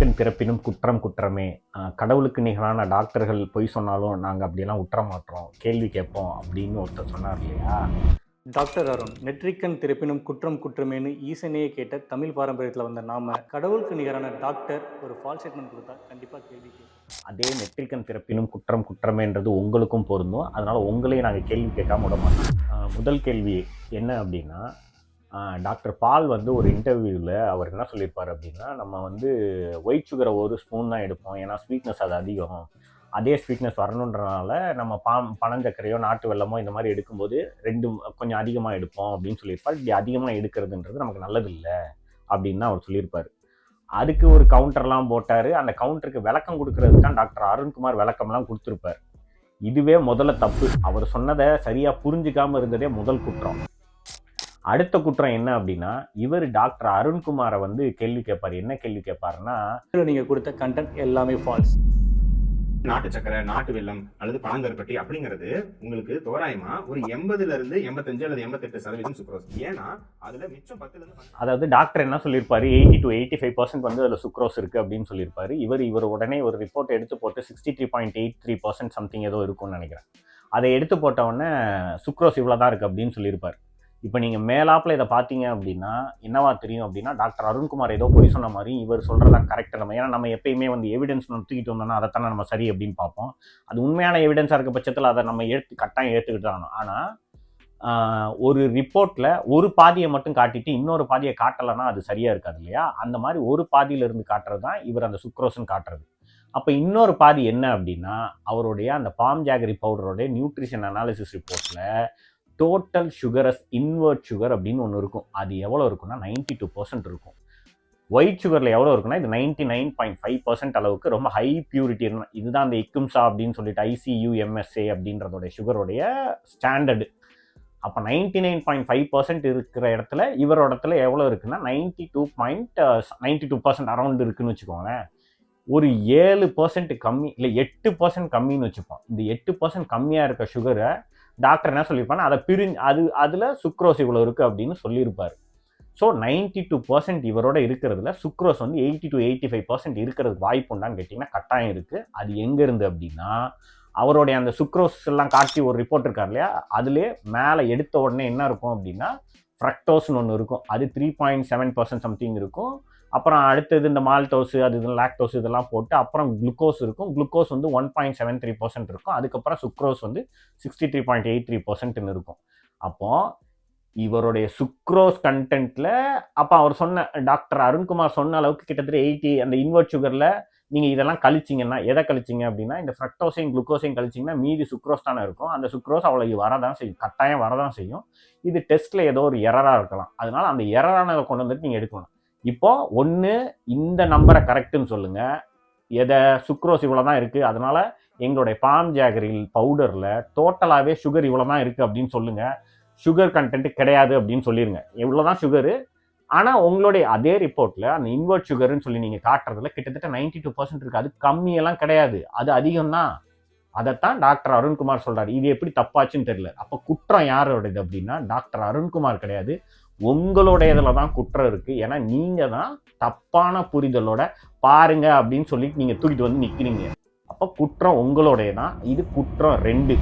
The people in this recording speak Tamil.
நெற்றிக்கண் பிறப்பினும் குற்றம் குற்றமே. கடவுளுக்கு நிகரான டாக்டர்கள் பொய் சொன்னாலும் நாங்கள் அப்படியெல்லாம் உற்ற மாட்டோம். கேள்வி கேட்போம் அப்படின்னு ஒருத்தர் சொன்னார் இல்லையா? டாக்டர் அருண் நெற்றிக்கண் திறப்பினும் குற்றம் குற்றமேனு ஈசனையே கேட்ட தமிழ் பாரம்பரியத்தில் வந்த நாம கடவுளுக்கு நிகரான டாக்டர் ஒரு ஃபால் ஸ்டேட்மெண்ட் கொடுத்தா கண்டிப்பாக கேள்வி அதே நெற்றிக்கண் பிறப்பினும் குற்றம் குற்றமேன்றது உங்களுக்கும் பொருந்தும். அதனால் உங்களையும் நாங்கள் கேள்வி கேட்காம விட மாட்டோம். முதல் கேள்வி என்ன அப்படின்னா டாக்டர் பால் வந்து ஒரு இன்டர்வியூவில் அவர் என்ன சொல்லியிருப்பார் அப்படின்னா நம்ம வந்து ஒயிட் சுகரை ஒரு ஸ்பூன் தான் எடுப்போம். ஏன்னா ஸ்வீட்னஸ் அது அதிகம். அதே ஸ்வீட்னஸ் வரணுன்றனால நம்ம பாம் பனஞ்சக்கரையோ நாட்டு வெல்லமோ இந்த மாதிரி எடுக்கும்போது ரெண்டு கொஞ்சம் அதிகமாக எடுப்போம் அப்படின்னு சொல்லியிருப்பார். இப்படி அதிகமாக எடுக்கிறதுன்றது நமக்கு நல்லதில்லை அப்படின்னு தான் அவர் சொல்லியிருப்பார். அதுக்கு ஒரு கவுண்டர்லாம் போட்டார். அந்த கவுண்டருக்கு விளக்கம் கொடுக்கறதுக்கு தான் டாக்டர் அருண்குமார் விளக்கம்லாம் கொடுத்துருப்பார். இதுவே முதல்ல தப்பு. அவர் சொன்னதை சரியாக புரிஞ்சுக்காமல் இருந்ததே முதல் குற்றம். அடுத்த குற்றம் என்ன அப்படின்னா இவர் டாக்டர் அருண்குமாரை வந்து கேள்வி கேட்பார் என்ன கேள்வி கேட்பாருன்னா நீங்கள் கொடுத்த கண்டென்ட் எல்லாமே ஃபால்ஸ் நாட்டு சக்கரை நாட்டு வெல்லம் அல்லது பனங்கருப்பட்டி அப்படிங்கிறது உங்களுக்கு தோராயமா ஒரு எண்பதுல இருந்து எண்பத்தஞ்சு அல்லது எண்பத்தெட்டு சதவீதம் சுக்ரோஸ் ஏன்னா அதுல மிச்சம் பத்துல இருந்து அதாவது டாக்டர் என்ன சொல்லியிருப்பாரு? Eighty to eighty five percent வந்து அதில் சுக்ரோஸ் இருக்குது அப்படின்னு சொல்லியிருப்பாரு. இவர் இவர் உடனே ஒரு ரிப்போர்ட் எடுத்து போட்டு sixty three point eight three percent something ஏதோ இருக்கும்னு நினைக்கிறேன். அதை எடுத்து போட்ட உடனே சுக்ரோஸ் இவ்வளோ தான் இருக்குது அப்படின்னு சொல்லியிருப்பார். இப்போ நீங்கள் மேலாப்பில் இதை பார்த்தீங்க அப்படின்னா என்னவா தெரியும் அப்படின்னா டாக்டர் அருண்குமார் ஏதோ பொய் சொன்ன மாதிரி இவர் சொல்கிறதா கரெக்டாக நம்ம ஏன்னா நம்ம எப்பயுமே வந்து எவிடன்ஸ் நம்ம தூக்கிட்டு வந்தோம்னா அதைத்தானே நம்ம சரி அப்படின்னு பார்ப்போம். அது உண்மையான எவிடன்ஸாக இருக்க பட்சத்தில் அதை நம்ம எடுத்து கட்டாயம் ஏற்றுக்கிட்டு ஆகணும். ஆனால் ஒரு ரிப்போர்ட்டில் ஒரு பாதியை மட்டும் காட்டிட்டு இன்னொரு பாதியை காட்டலைன்னா அது சரியாக இருக்காது இல்லையா? அந்த மாதிரி ஒரு பாதியிலிருந்து காட்டுறது தான் இவர் அந்த சுக்ரோஸ்ன்னு காட்டுறது. அப்போ இன்னொரு பாதி என்ன அப்படின்னா அவருடைய அந்த பாம் ஜாகரி பவுடருடைய நியூட்ரிஷன் அனாலிசிஸ் ரிப்போர்ட்டில் டோட்டல் சுகரஸ் இன்வெர்ட் சுகர் அப்படின்னு ஒன்று இருக்கும். அது எவ்வளோ இருக்குன்னா நைன்ட்டி டூ பர்சன்ட் இருக்கும். ஒயிட் சுகரில் எவ்வளோ இருக்குன்னா இது ninety nine point five percent அளவுக்கு ரொம்ப ஹை பியூரிட்டி இதுதான் அந்த இக்கும்சா அப்படின்னு சொல்லிட்டு ஐசியூஎம்எஸ்ஏ அப்படின்றதோடைய சுகருடைய ஸ்டாண்டர்டு அப்போ ninety nine point five percent இருக்கிற இடத்துல இவரோட இடத்துல எவ்வளோ இருக்குன்னா ninety two point ninety two percent around இருக்குன்னு வச்சுக்கோங்களேன். ஒரு ஏழு பர்சன்ட் கம்மி இல்லை எட்டு பர்சன்ட் கம்மின்னு வச்சுப்போம். இந்த எட்டு பர்சன்ட் கம்மியாக இருக்க சுகரை டாக்டர் என்ன சொல்லியிருப்பாங்க அதை பிரிஞ்சு அது அதில் சுக்ரோஸ் இவ்வளோ இருக்குது அப்படின்னு சொல்லியிருப்பார். ஸோ நைன்டி டூ பர்சன்ட் இவரோட இருக்கிறதுல சுக்ரோஸ் வந்து eighty to eighty five percent இருக்கிறதுக்கு வாய்ப்பு உண்டான்னு கேட்டிங்கன்னா கட்டாயம் இருக்குது அது எங்கேருந்து அப்படின்னா அவருடைய அந்த சுக்ரோஸ் எல்லாம் காட்டி ஒரு ரிப்போர்ட் இருக்கார் இல்லையா? அதுலேயே மேலே எடுத்த உடனே என்ன இருக்கும் அப்படின்னா ஃப்ரக்டோஸ்னு ஒன்று இருக்கும். அது three point seven percent something இருக்கும். அப்புறம் அடுத்தது இந்த மால்டோஸ் அது இது லாக்டோஸ் இதெல்லாம் போட்டு அப்புறம் குளுக்கோஸ் இருக்கும். குளுக்கோஸ் வந்து one point seven three percent இருக்கும். அதுக்கப்புறம் சுக்ரோஸ் வந்து sixty three point eight three பர்சன்ட்னு இருக்கும். அப்போது இவருடைய சுக்ரோஸ் கண்டென்ட்டில் அப்போ அவர் சொன்ன டாக்டர் அருண்குமார் சொன்ன அளவுக்கு கிட்டத்தட்ட எயிட்டி அந்த இன்வெர்ட் சுகரில் நீங்கள் இதெல்லாம் கழிச்சிங்கன்னா எதை கழிச்சிங்க அப்படின்னா இந்த ஃப்ரக்டோஸையும் குளுக்கோஸையும் கழிச்சிங்கன்னா மீதி சுக்ரோஸ் தானே இருக்கும். அந்த சுக்ரோஸ் அவ்வளோ வரதான் செய்யும். கட்டாயம் வரதான் செய்யும். இது டெஸ்ட்டில் ஏதோ ஒரு எரராக இருக்கலாம். அதனால் அந்த எரரானதை கொண்டு வந்துட்டு நீங்கள் எடுக்கணும். இப்போ ஒன்று இந்த நம்பரை கரெக்டுன்னு சொல்லுங்கள் எதை சுக்ரோஸ் இவ்வளோ தான் இருக்குது அதனால் எங்களுடைய பாம் ஜாகரில் பவுடரில் டோட்டலாகவே சுகர் இவ்வளோ தான் இருக்குது அப்படின்னு சொல்லுங்கள் சுகர் கண்டென்ட் கிடையாது அப்படின்னு சொல்லிடுங்க இவ்வளோ தான் சுகரு ஆனால் உங்களுடைய அதே ரிப்போர்ட்டில் அந்த இன்வெர்ட் சுகர்னு சொல்லி நீங்கள் காட்டுறதுல கிட்டத்தட்ட நைன்டி டூ பர்சன்ட் இருக்குது அது கம்மியெல்லாம் கிடையாது. அது அதிகம் தான் அதைத்தான் டாக்டர் அருண்குமார் சொல்றாரு. இது எப்படி தப்பாச்சுன்னு தெரியல. அப்போ குற்றம் யாரோடது அப்படின்னா டாக்டர் அருண்குமார் கிடையாது. உங்களுடைய இதில் தான் குற்றம் இருக்கு. ஏன்னா நீங்க தான் தப்பான புரிதலோட பாருங்க அப்படின்னு சொல்லி நீங்க தூக்கிட்டு வந்து நிக்கிறீங்க. அப்போ குற்றம் உங்களுடைய தான் இது குற்றம் ரெண்டு.